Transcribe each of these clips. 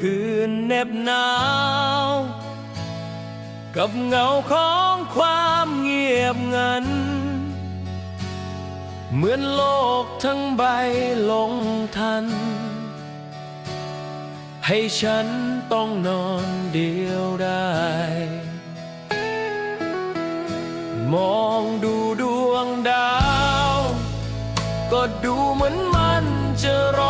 คืนเหน็บหนาว กับเงาของความเงียบงัน เหมือนโลกทั้งใบลงทัน ให้ฉันต้องนอนเดียวได้ มองดูดวงดาว ก็ดูเหมือนมันจะรอ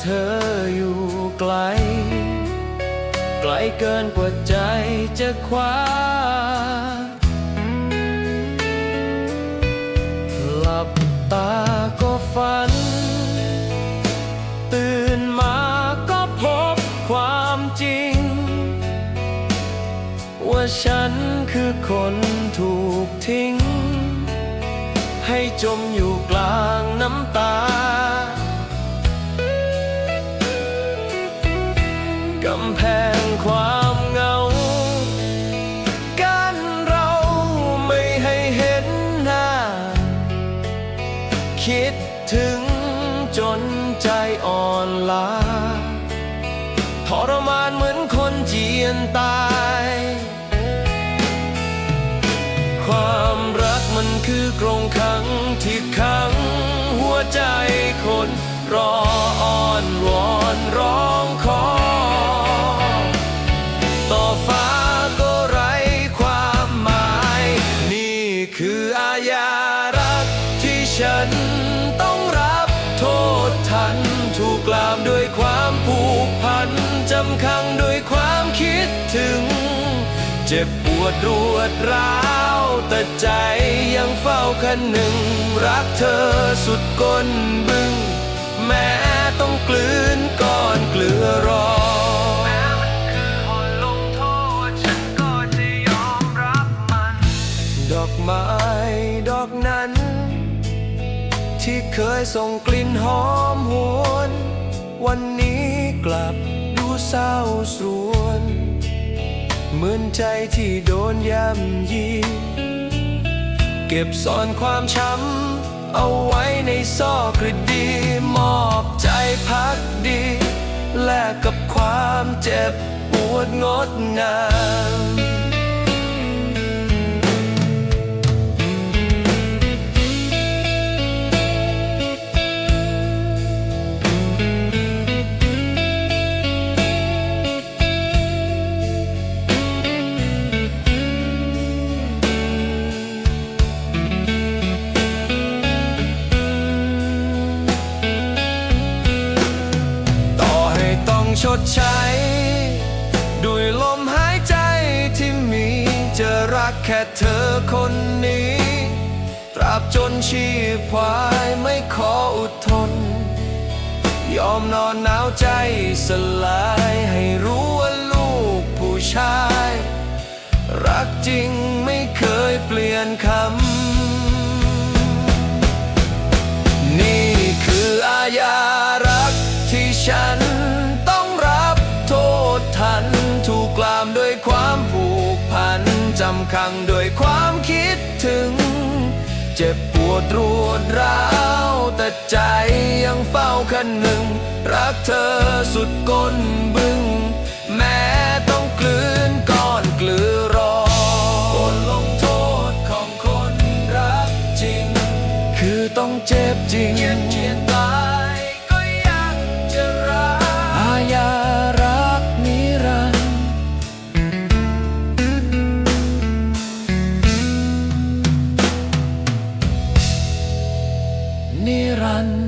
เธออยู่ไกล ไกลเกินกว่าใจจะคว้า หลับตาก็ฝัน ตื่นมาก็พบความจริง ว่าฉันคือคนถูกทิ้ง ให้จมอยู่กลางน้ำตา จนใจอ่อนล้าทรมานเหมือนคนเจียนตาย ความรักมันคือกรงขังที่ขังหัวใจคนรออ่อนวอนร้องขอ ต่อฟ้าก็ไร้ความหมาย นี่คืออาญารักที่ฉัน ถูกกล่ามด้วยความผูกพันจำขังด้วยความคิดถึง เจ็บปวดรวดร้าวแต่ใจยังเฝ้าคันหนึ่ง รักเธอสุดก้นบึงแม้ต้องกลืนก้อนเกลือรอแม้มันคือหนลงโทษฉันก็จะยอมรับมันดอกไม้ ที่เคยส่งกลิ่นหอมหวน วันนี้กลับดูเศร้าสรวน เหมือนใจที่โดนย่ำยี เก็บซ่อนความช้ำ เอาไว้ในซอกกระดี มอบใจพักดี แลกกับความเจ็บปวดงดงาม ชดใช้ ด้วยลมหายใจที่มีจะรักแค่เธอคนนี้ ตราบจนชีพควายไม่ขออดทน ยอมนอนหนาวใจสลายให้รู้ว่าลูกผู้ชาย รักจริงไม่เคยเปลี่ยนคำำขังด้วยความคิดถึง เจ็บปวดรวดร้าว แต่ใจยังเฝ้าคันหนึ่ง รักเธอสุดก้นบึงแม้ต้องกลืนก้อนกลือรอบนลงโทษของคนรักจริง คือต้องเจ็บจริง run.